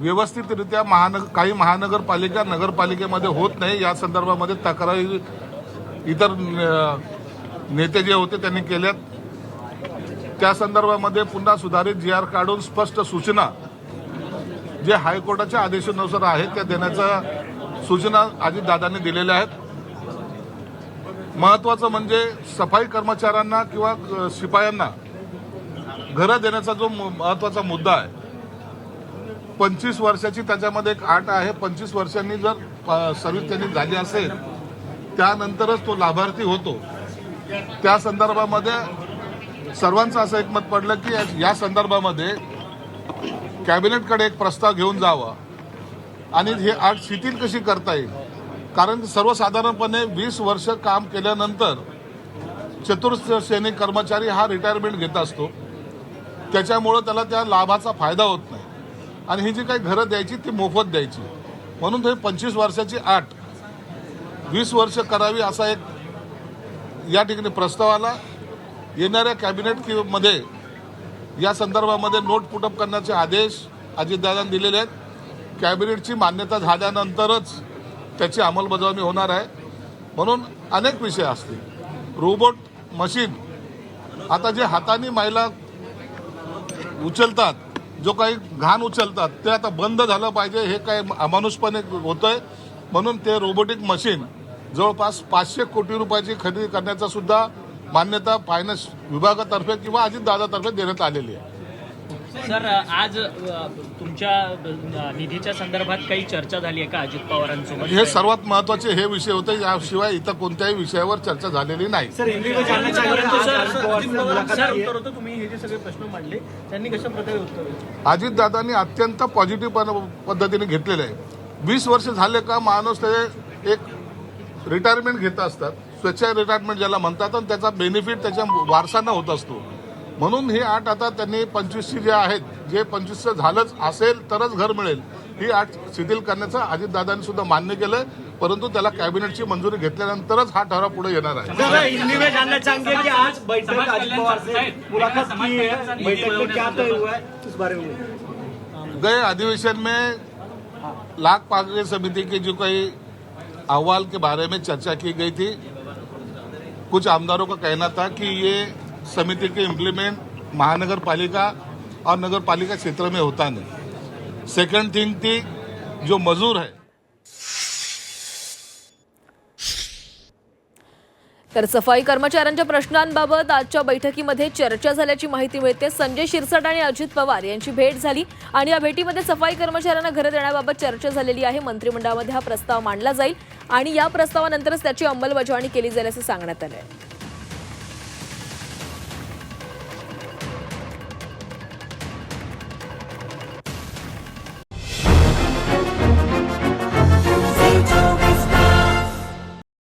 व्यवस्थितरित्या महानगर काही महानगरपालिका नगरपालिकेमध्ये होत नाही. या संदर्भामध्ये तक्रारी इतर नेते जे होते त्यांनी केल्यात. त्या संदर्भामध्ये पुन्हा सुधारित जी आर काढून स्पष्ट सूचना जे हायकोर्टाच्या आदेशानुसार आहेत त्या देण्याच्या सूचना अजितदादांनी दिलेल्या आहेत. महत्वाचं म्हणजे सफाई कर्मचाऱ्यांना किंवा शिपायांना घरं देण्याचा जो महत्त्वाचा मुद्दा आहे पंचवीस वर्षाची त्याच्यामध्ये एक आट आहे. पंचवीस वर्षांनी जर सर्व्हिस त्यांनी झाली असेल त्यानंतरच तो लाभार्थी होतो. त्या संदर्भामध्ये सर्वांचं असं एकमत पडलं की या- संदर्भामध्ये कॅबिनेटकडे एक प्रस्ताव घेऊन जावा. आणि हे आठ शिथिल कशी करता येईल? कारण सर्वसाधारणपणे वीस वर्ष काम केल्यानंतर चतुर्थ सैनिक कर्मचारी हा रिटायरमेंट घेत असतो. त्याच्यामुळं त्याला त्या लाभाचा फायदा होत नाही. आणि ही जी काही घरं द्यायची ती मोफत द्यायची. म्हणून हे पंचवीस वर्षाची आठ वीस वर्ष करावी असा एक या ठिकाणी प्रस्ताव आला. येणाऱ्या कॅबिनेटमध्ये या संदर्भामध्ये नोट पुटअप करण्याचे आदेश अजितदादांनी दिलेले आहेत. कॅबिनेटची मान्यता झाल्यानंतरच त्याची अंमलबजावणी होणार आहे. म्हणून अनेक विषय असतील. रोबोट मशीन आता जे हाताने महिला उचलतात जो काही घाण उचलतात ते आता बंद झालं पाहिजे हे काय अमानुषपणे होतंय. म्हणून ते रोबोटिक मशीन जवळपास पाचशे कोटी रुपयाची खरेदी करण्याचा सुद्धा मान्यता फायनान्स विभागातर्फे किंवा अजितदादातर्फे देण्यात आलेली आहे. सर आज तुमच्या निधीच्या संदर्भात काही चर्चा झाली आहे का अजित पवारांसोबत? हे सर्वात महत्त्वाचे हे विषय होते याशिवाय इतर कोणत्याही विषयावर चर्चा झालेली नाही. अजित पवारची मुलाखत सर- केली आहे. उत्तर होतं तुम्ही हे जे सगळे प्रश्न मांडले त्यांनी कशा प्रकारे उत्तर दिलं? अजितदादांनी अत्यंत पॉझिटिव्ह पद्धतीने घेतलेले आहे. वीस वर्ष झाले का माणूस ते एक रिटायरमेंट घेत असतात. स्वेच्छा रिटायरमेंट ज्याला म्हणतात आणि त्याचा बेनिफिट त्याच्या वारसांना होत असतो. म्हणून ही आठ आता त्यांनी पंचवीसची जे आहेत जे पंचवीसचं झालंच असेल तरच घर मिळेल. ही आठ शिथिल करण्याचं अजितदादांनी सुद्धा मान्य केलंय परंतु त्याला कॅबिनेटची मंजुरी घेतल्यानंतरच हा ठराव पुढे येणार आहे. सर हिंदी में जानना चाहेंगे कि आज बैठक अजित पवार से मुलाकात की है बैठक में क्या तय हुआ है? उस बारे में गए अधिवेशन में लाख पागड़े समिति की जो कई अहवाल के बारे में चर्चा की गई थी कुछ आमदारों का कहना था कि ये समिति के इम्प्लीमेंट महानगर पालिका और नगर पालिका क्षेत्र में होता नहीं। सेकंड थिंग थी जो मजूर है। तर सफाई कर्मचाऱ्यांच्या प्रश्नांबाबत आजच्या बैठकीमध्ये चर्चा झाल्याची माहिती मिळते. संजय शिरसाट आणि अजित पवार यांची भेट झाली आणि या भेटीमध्ये सफाई कर्मचाऱ्यांना घरं देण्याबाबत चर्चा झालेली आहे. मंत्रिमंडळामध्ये हा प्रस्ताव मांडला जाईल आणि या प्रस्तावानंतरच त्याची अंमलबजावणी केली जाईल असं सांगण्यात आलं आहे